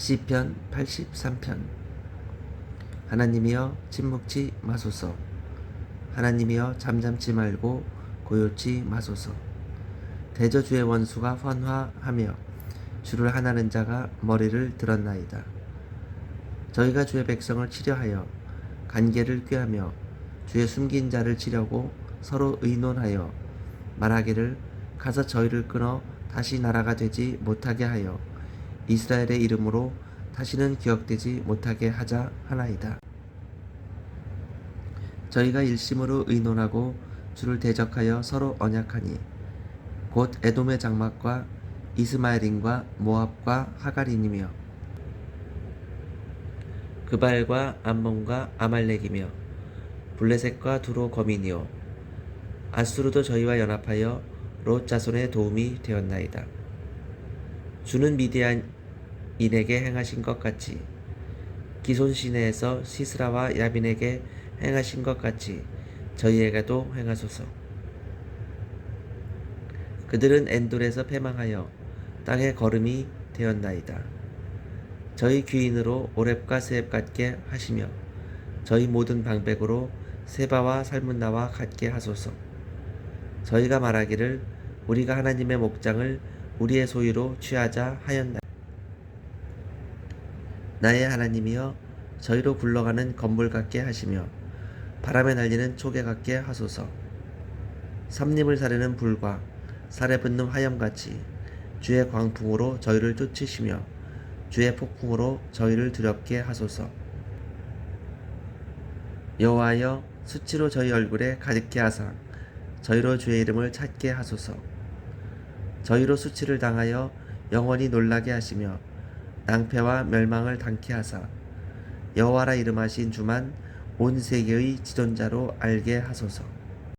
시편 83편. 하나님이여 침묵지 마소서. 하나님이여 잠잠치 말고 고요치 마소서. 대저주의 원수가 환화하며 주를 하나는 자가 머리를 들었나이다. 저희가 주의 백성을 치려하여 간계를 꾀하며 주의 숨긴 자를 치려고 서로 의논하여 말하기를 가서 저희를 끊어 다시 나라가 되지 못하게 하여 이스라엘의 이름으로 다시는 기억되지 못하게 하자 하나이다. 저희가 일심으로 의논하고 주를 대적하여 서로 언약하니 곧 에돔의 장막과 이스마엘인과 모압과 하갈인이며 그발과 암몬과 아말렉이며 블레셋과 두로 거민이요 아수르도 저희와 연합하여 롯 자손의 도움이 되었나이다. 주는 미디안인에게 행하신 것 같이 기손 시내에서 시스라와 야빈에게 행하신 것 같이 저희에게도 행하소서. 그들은 엔돌에서 패망하여 땅의 걸음이 되었나이다. 저희 귀인으로 오랩과 세앱 같게 하시며 저희 모든 방백으로 세바와 살문나와 같게 하소서. 저희가 말하기를 우리가 하나님의 목장을 우리의 소유로 취하자 하였나. 나의 하나님이여 저희로 굴러가는 건물 같게 하시며 바람에 날리는 초계 같게 하소서. 삼림을 사르는 불과 살에 붙는 화염같이 주의 광풍으로 저희를 쫓으시며 주의 폭풍으로 저희를 두렵게 하소서. 여호와여 수치로 저희 얼굴에 가득게 하사 저희로 주의 이름을 찾게 하소서. 저희로 수치를 당하여 영원히 놀라게 하시며 낭패와 멸망을 당케 하사 여호와라 이름하신 주만 온 세계의 지존자로 알게 하소서.